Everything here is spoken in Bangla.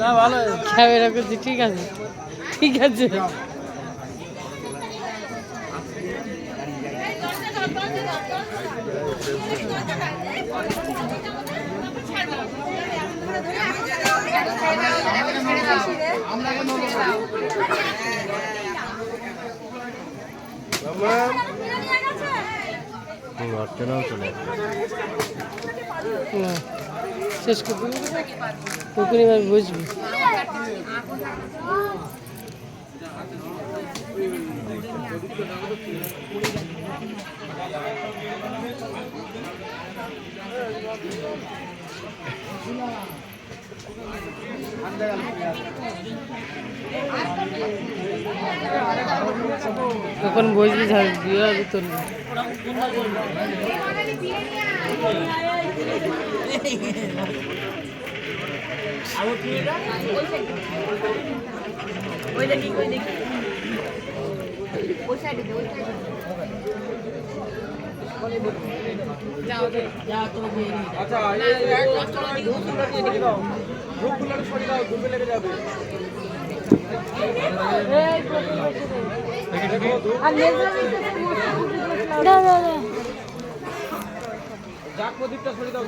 না ভালো। ক্যামেরা করছি ঠিক আছে। ঠিক আছে। চলে। না, শেষ করতে তখন এবার বুঝবি তখন বসবি ঝাড় দিয়ে তোর আচ্ছা ধূপে লেগে যাবে যাক প্রদীপটা সরিয়ে দাও